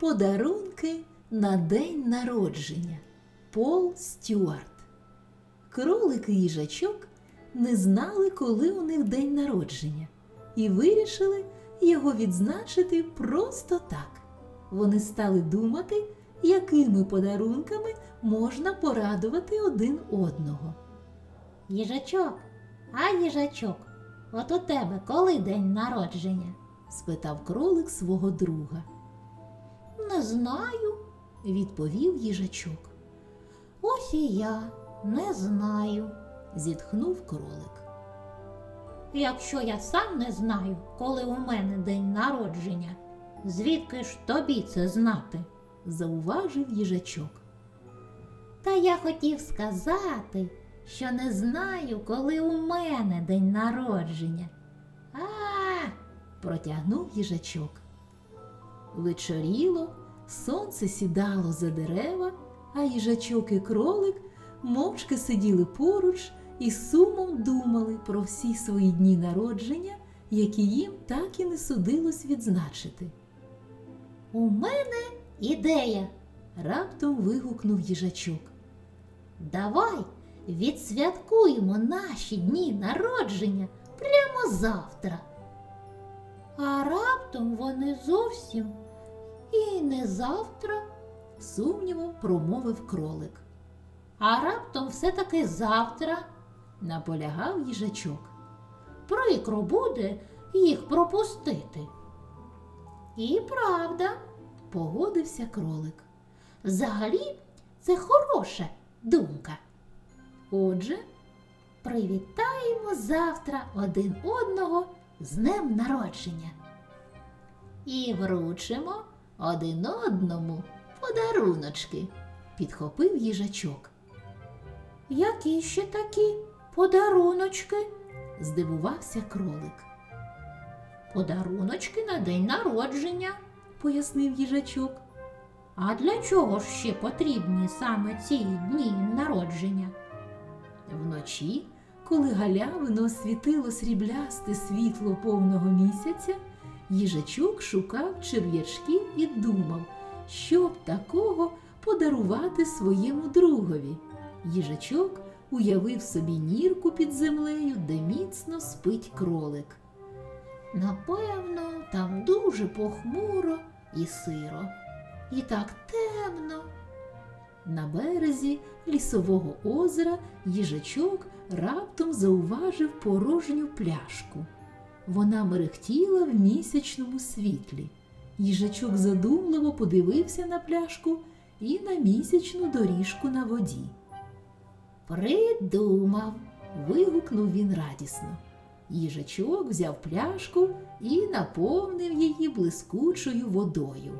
Подарунки на день народження. Пол Стюарт. Кролик і їжачок не знали, коли у них день народження, і вирішили його відзначити просто так. Вони стали думати, якими подарунками можна порадувати один одного. Їжачок, а їжачок, от у тебе коли день народження? спитав кролик свого друга. Не знаю. Відповів їжачок. Ось і я не знаю. Зітхнув кролик. Якщо я сам не знаю, коли у мене день народження, звідки ж тобі це знати? Зауважив їжачок. Та я хотів сказати, що не знаю, коли у мене день народження. А, Протягнув їжачок. Вечоріло, сонце сідало за дерева, а їжачок і кролик мовчки сиділи поруч і сумом думали про всі свої дні народження, які їм так і не судилось відзначити. у мене ідея. Раптом вигукнув їжачок. Давай відсвяткуємо наші дні народження прямо завтра. А раптом вони зовсім і не завтра, Сумнівом промовив кролик. а раптом все-таки завтра. Наполягав їжачок. Прикро буде їх пропустити. І правда, Погодився кролик. взагалі це хороша думка. Отже, Привітаємо завтра один одного з днем народження. і вручимо один одному подаруночки, підхопив їжачок. Які ще такі подаруночки? Здивувався кролик, Подаруночки на день народження. пояснив їжачок. А для чого ж ще потрібні саме ці дні народження? Вночі, коли галявино освітило сріблясте світло повного місяця, їжачок шукав черв'ячків і думав, що б такого подарувати своєму другові. Їжачок уявив собі нірку під землею, де міцно спить кролик. Напевно, там дуже похмуро і сиро. І так темно. На березі лісового озера їжачок раптом зауважив порожню пляшку. Вона мерехтіла в місячному світлі. Їжачок задумливо подивився на пляшку і на місячну доріжку на воді. Придумав. вигукнув він радісно. Їжачок взяв пляшку і наповнив її блискучою водою.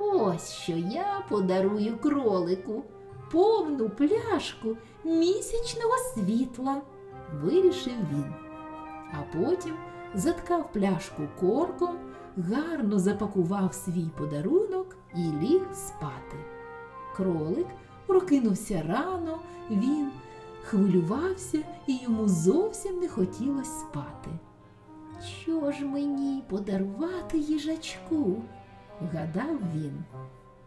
Ось що я подарую кролику повну пляшку місячного світла, вирішив він. А потім заткав пляшку корком, гарно запакував свій подарунок і ліг спати. Кролик прокинувся рано, він хвилювався і йому зовсім не хотілося спати. Що ж мені подарувати їжачку? Гадав він.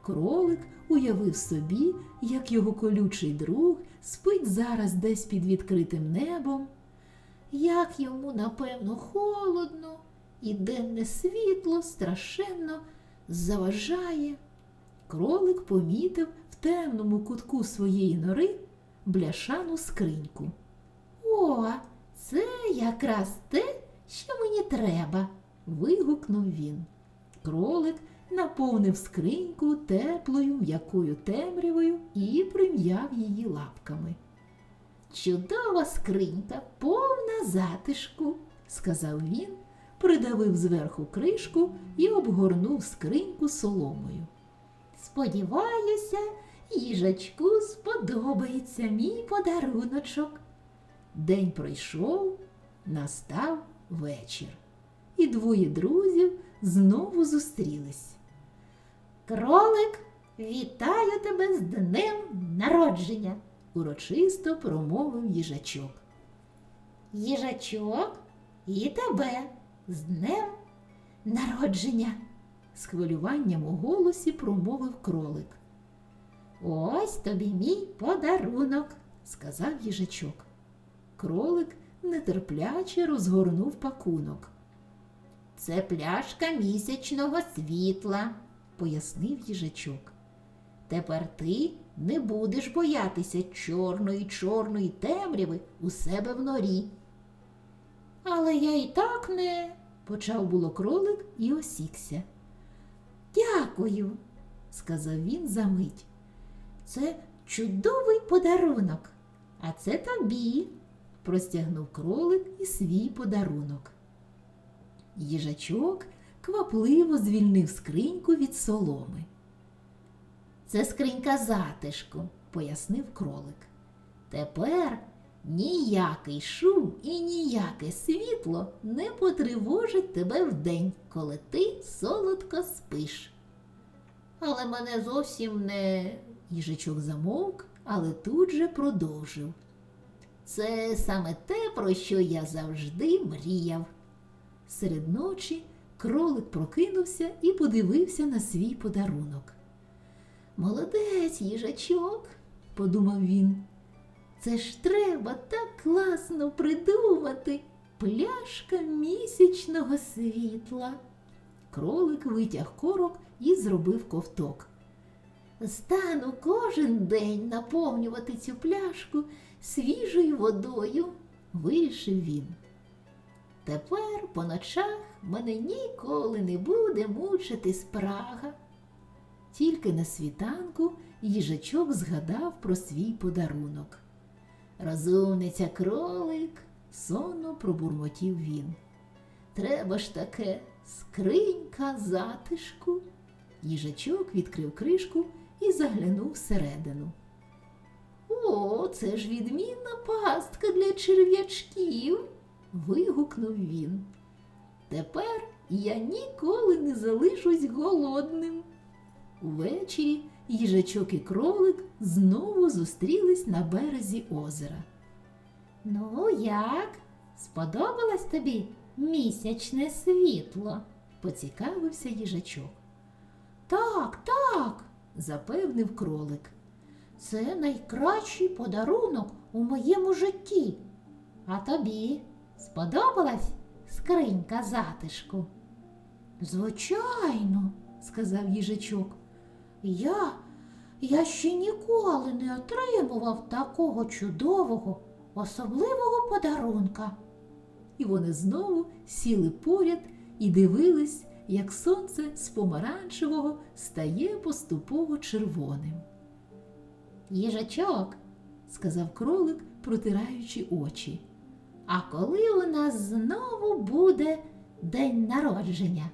Кролик уявив собі, як його колючий друг спить зараз десь під відкритим небом, як йому, напевно, холодно, і денне світло страшенно заважає. Кролик помітив в темному кутку своєї нори бляшану скриньку. О, це якраз те, що мені треба. вигукнув він. Кролик наповнив скриньку теплою м'якою темрявою і прим'яв її лапками. Чудова скринька, повна затишку, сказав він, придавив зверху кришку і обгорнув скриньку соломою. Сподіваюся, їжачку сподобається мій подаруночок. День пройшов, настав вечір, і двоє друзів знову зустрілись. Кролик, вітаю тебе з днем народження. Урочисто промовив їжачок. Їжачок і тебе з днем народження. З хвилюванням у голосі промовив кролик. Ось тобі мій подарунок. сказав їжачок. Кролик нетерпляче розгорнув пакунок, Це пляшка місячного світла. Пояснив їжачок. Тепер ти не будеш боятися чорної чорної темряви у себе в норі. Але я і так не. Почав було кролик і осікся, Дякую. сказав він за мить. Це чудовий подарунок. А це тобі. Простягнув кролик і свій подарунок. Їжачок квапливо звільнив скриньку від соломи, Це скринька затишку. пояснив кролик. Тепер ніякий шум і ніяке світло не потривожить тебе вдень, коли ти солодко спиш. Але мене зовсім не. Їжачок замовк, але тут же продовжив. Це саме те, про що я завжди мріяв. Серед ночі кролик прокинувся і подивився на свій подарунок. Молодець, їжачок. Подумав він. Це ж треба так класно придумати. Пляшка місячного світла. Кролик витяг корок і зробив ковток. Стану кожен день наповнювати цю пляшку свіжою водою, вирішив він. Тепер по ночах мене ніколи не буде мучити спрага. Тільки на світанку їжачок згадав про свій подарунок. Розумниця кролик, Сонно пробурмотів він. треба ж таке скринька затишку. Їжачок відкрив кришку і заглянув всередину. О, це ж відмінна пастка для черв'ячків. Вигукнув він. Тепер я ніколи не залишусь голодним. Увечері їжачок і кролик знову зустрілись на березі озера. Ну, як? Сподобалось тобі місячне світло? Поцікавився їжачок. Так, так. Запевнив кролик. Це найкращий подарунок у моєму житті. А тобі сподобалась скринька затишку? Звичайно, сказав їжачок. я, я ще ніколи не отримував такого чудового, особливого подарунка. І вони знову сіли поряд і дивились, як сонце з помаранчевого стає поступово червоним, Їжачок, сказав кролик, протираючи очі. А коли у нас знову буде день народження?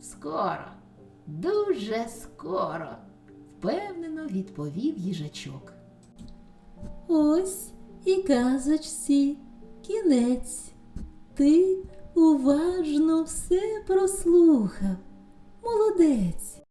Скоро, дуже скоро. Впевнено відповів їжачок. Ось і казочці кінець. Ти уважно все прослухав. Молодець.